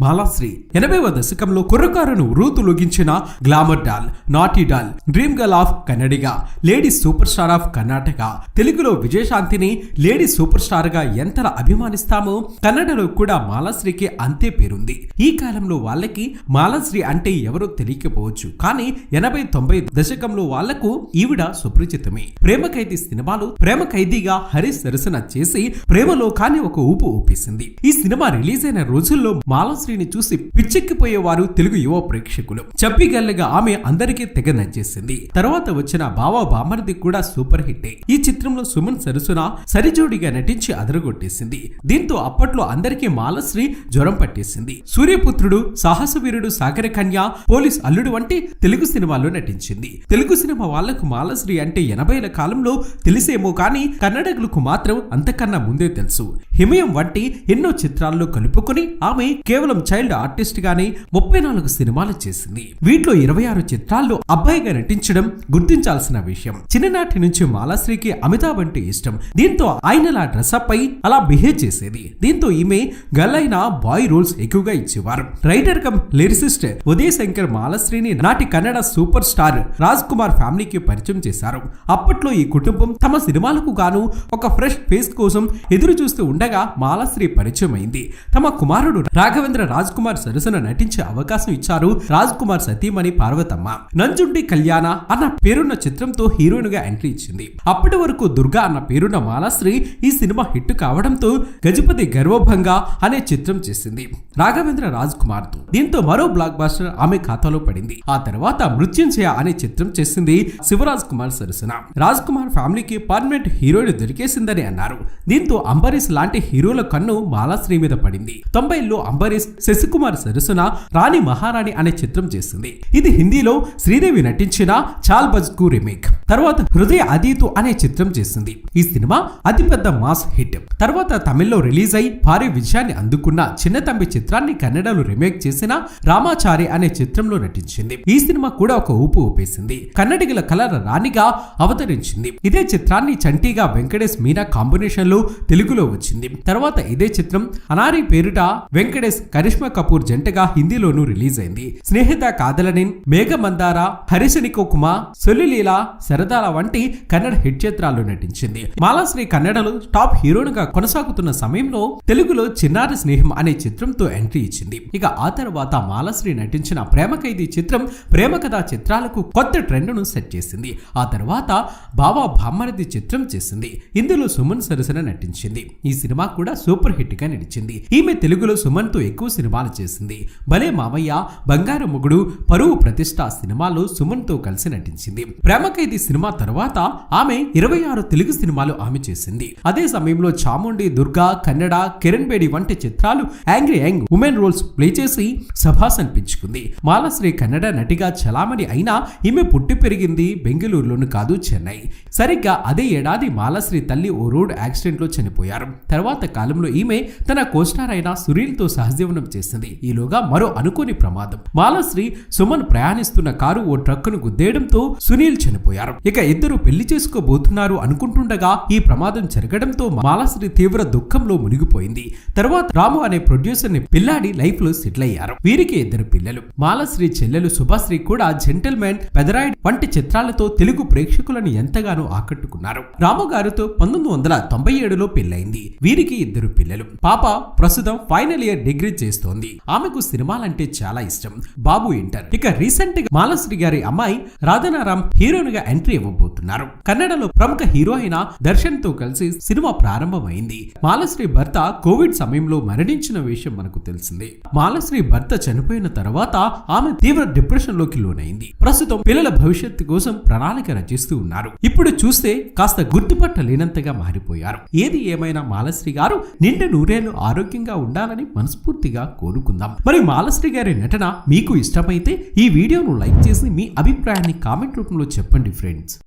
మాలాశ్రీ ఎనభైవ దశకంలో కుర్రకారును రూతులొగించిన glamour doll naughty doll dream girl of Kannadiga lady super star of Karnataka. తెలుగులో విజయశాంతిని లేడీ సూపర్ స్టార్గా ఎంతలా అభిమానిస్తామో కన్నడలో కూడా మాలాశ్రీకి అంతే పేరుంది. ఈ కాలంలో వాళ్ళకి మాలాశ్రీ అంటే ఎవరో తెలియకపోవచ్చు. కానీ ఎనభై తొంభై దశకంలో వాళ్ళకు ఈవిడ సుపరిచితమే. ప్రేమ ఖైదీ సినిమాలు ప్రేమ ఖైదీగా హరీష్ సరసన చేసి ప్రేమలో కానీ ఒక ఊపు ఊపేసింది. ఈ సినిమా రిలీజ్ అయిన రోజుల్లో మాలాశ్రీని చూసి పిచ్చెక్కిపోయేవారు తెలుగు యువ ప్రేక్షకులు. చప్పిగల్లగా ఆమె అందరికీ తెగ నచ్చేసింది. తర్వాత వచ్చిన బావా బామర్ది కూడా సూపర్ హిట్ ఈ చిత్రంలో సుమన్ సరసున సరిజోడిగా నటించి అదరగొట్టేసింది. దీంతో అప్పట్లో అందరికీ మాలశ్రీ జ్వరం పట్టేసింది. సూర్యపుత్రుడు సాహసవీరుడు సాగర కన్య పోలీస్ అల్లుడు వంటి తెలుగు సినిమాల్లో నటించింది. తెలుగు సినిమా వాళ్ళకు మాలశ్రీ అంటే ఎనభైల కాలంలో తెలిసేమో కానీ కన్నడకులకు మాత్రం అంతకన్నా ముందే తెలుసు. హిమయం వంటి ఎన్నో చిత్రాల్లో కలుపుకొని ఆమె కేవలం చైల్డ్ ఆర్టిస్ట్ గానే ముప్పై నాలుగు సినిమాలు చేసింది. వీటిలో ఇరవై ఆరు చిత్రాల్లో అబ్బాయిగా నటించడం గుర్తించాల్సిన విషయం. చిన్ననాటి నుంచి మాలాశ్రీకి అమితాబ్ అంటే ఇష్టం. దీంతో ఆయన అలా డ్రెస్అప్ అయి అలా బిహేవ్ చేసేది. దీంతో ఈమె గర్ల్ అయిన బాయ్ రోల్స్ ఎక్కువగా ఇచ్చేవారు. Writer cum lyricist Uday Shankar మాలశ్రీని నాటి కన్నడ సూపర్ స్టార్ రాజ్ కుమార్ ఫ్యామిలీకి పరిచయం చేశారు. అప్పట్లో ఈ కుటుంబం తమ సినిమాలకు గాను ఒక ఫ్రెష్ ఫేస్ కోసం ఎదురు చూస్తూ ఉండగా మాలశ్రీ పరిచయం అయింది తమ కుమారుడు రాఘవేంద్ర రాజ్ కుమార్ సరసన నటించే అవకాశం ఇచ్చారు రాజ్ కుమార్ సతీమణి పార్వతమ్మ. నంజుండి కళ్యాణ అన్న పేరున్న చిత్రంతో హీరోయిన్గా ఎంట్రీ ఇచ్చింది. అప్పటి వరకు దుర్గా అన్న పేరున్న మాలాశ్రీ ఈ సినిమా హిట్ కావడంతో గజపతి గర్వభంగా అనే చిత్రం చేసింది. రాఘవేంద్ర రాజ్ కుమార్తో దీంతో మరో బ్లాక్ బాస్టర్ ఆమె ఖాతాలో పడింది. ఆ తర్వాత మృత్యుంజయ అనే చిత్రం చేసింది శివరాజ్ కుమార్ సరసన. రాజ్ కుమార్ ఫ్యామిలీకి పర్మనెంట్ హీరోయిన్ దొరికేసిందని అన్నారు. దీంతో అంబరీష్ లాంటి హీరోల కన్ను మాలాశ్రీ మీద పడింది. తొంభైలో అంబరీష్ శశికుమార్ సరసన రాణి మహారాణి అనే చిత్రం చేసింది. ఇది హిందీలో శ్రీదేవి నటించిన చాల్ బజ్కు రీమేక్. తర్వాత హృదయ అదీతు అనే చిత్రం చేసింది. ఈ సినిమా అతిపెద్ద మాస్ హిట్. తర్వాత తమిళ్ళో రిలీజ్ అయి భారీ విజయాన్ని అందుకున్న చిన్న తంబి చిత్రాన్ని కన్నడలో రీమేక్ చేసిన రామాచారి అనే చిత్రంలో నటించింది. ఈ సినిమా కూడా ఒక ఊపు ఊపేసింది. కన్నడిగల కలర్ రాణిగా అవతరించింది. ఇదే చిత్రాన్ని చంటీగా వెంకటేష్ మీనా కాంబినేషన్లో తెలుగులో వచ్చింది. తర్వాత ఇదే చిత్రం అనారి పేరిట వెంకటేష్ కరిష్మా కపూర్ జంటగా హిందీలోనూ రిలీజ్ అయింది. స్నేహిత కాదలనిన్ మేఘమందార హరిశనికో కుమ సొల్లిలీల శరదాల వంటి కన్నడ హిట్ చిత్రాల్లో నటించింది. మాలాశ్రీ కన్నడలో టాప్ హీరోయిన్ కొనసాగుతున్న సమయంలో తెలుగులో చిన్నారి స్నేహం అనే చిత్రంతో ఎంట్రీ ఇచ్చింది. ఇక ఆ తర్వాత మాలాశ్రీ నటించిన ప్రేమ ఖైదీ చిత్రం ప్రేమ కథా చిత్రాలకు కొత్త ట్రెండ్ను సెట్ చేసింది. ఆ తర్వాత బాబా బామ్మరిది చిత్రం చేసింది. ఇందులో సుమన్ సరసన నటించింది. ఈ సినిమా కూడా సూపర్ హిట్గా నిలిచింది ఈమె తెలుగులో సుమన్తో ఎక్కువ సినిమాలు చేసింది. భలే మామయ్య బంగారు మొగుడు పరువు ప్రతిష్ట సినిమాలో సుమన్తో కలిసి నటించింది. ప్రేమ ఖైదీ సినిమా తర్వాత ఆమె ఇరవై ఆరు తెలుగు సినిమాలు ఆమె చేసింది. అదే సమయంలో చాముండి దుర్గా కన్నడ కిరణ్ బేడి వంటి చిత్రాలు angry young women roles play చేసి సభాస్ అనిపించుకుంది. మాలశ్రీ కన్నడ నటిగా చలామణి అయినా ఈమె పుట్టి పెరిగింది బెంగళూరులోను కాదు చెన్నై. సరిగ్గా అదే ఏడాది మాలశ్రీ తల్లి ఓ రోడ్ యాక్సిడెంట్లో చనిపోయారు. తర్వాత కాలంలో ఈమె తన కోస్టార్ అయిన సునీల్తో సహజీవనం చేసింది. ఈలోగా మరో అనుకోని ప్రమాదం. మాలశ్రీ సుమన్ ప్రయాణిస్తున్న కారు ఓ ట్రక్కును గుద్దేయడంతో సునీల్ చనిపోయారు. ఇక ఇద్దరు పెళ్ళి చేసుకోబోతున్నారు అనుకుంటుండగా ఈ ప్రమాదం జరగడంతో మాలాశ్రీ తీవ్ర దుఃఖంలో మునిగిపోయింది. తర్వాత రాము అనే ప్రొడ్యూసర్ని పిల్లాడి లైఫ్లో సెటిల్ అయ్యారు. వీరికి ఇద్దరు పిల్లలు. మాలశ్రీ చెల్లెలు సుభాశ్రీ కూడా జెంటల్ పెదరాయిడ్ వంటి చిత్రాలతో తెలుగు ప్రేక్షకులను ఎంతగానో ఆకట్టుకున్నారు. రాము గారితో పంతొమ్మిది వందల తొంభై ఏడులో పెళ్ళైంది వీరికి ఇద్దరు పిల్లలు. పాప ప్రస్తుతం ఫైనల్ ఇయర్ డిగ్రీ చేస్తోంది. ఆమెకు సినిమాలంటే చాలా ఇష్టం. బాబు ఇంటర్. ఇక రీసెంట్గా మాలశ్రీ గారి అమ్మాయి రాధనారాం హీరోయిన్గా ఇవ్వబోతున్నారు. కన్నడలో ప్రముఖ హీరో అయిన దర్శన్తో కలిసి సినిమా ప్రారంభమైంది. మాలశ్రీ భర్త కోవిడ్ సమయంలో మరణించిన విషయం మనకు తెలిసిందే. మాలశ్రీ భర్త చనిపోయిన తర్వాత ఆమె తీవ్ర డిప్రెషన్లోకి లోనైంది. ప్రస్తుతం పిల్లల భవిష్యత్తు కోసం ప్రణాళిక రచిస్తూ ఉన్నారు. ఇప్పుడు చూస్తే కాస్త గుర్తుపట్టలేనంతగా మారిపోయారు. ఏది ఏమైనా మాలశ్రీ గారు నిండు నూరేళ్ళు ఆరోగ్యంగా ఉండాలని మనస్ఫూర్తిగా కోరుకుందాం. మరి మాలశ్రీ గారి నటన మీకు ఇష్టమైతే ఈ వీడియోను లైక్ చేసి మీ అభిప్రాయాన్ని కామెంట్ రూపంలో చెప్పండి ఫ్రెండ్స్. rings.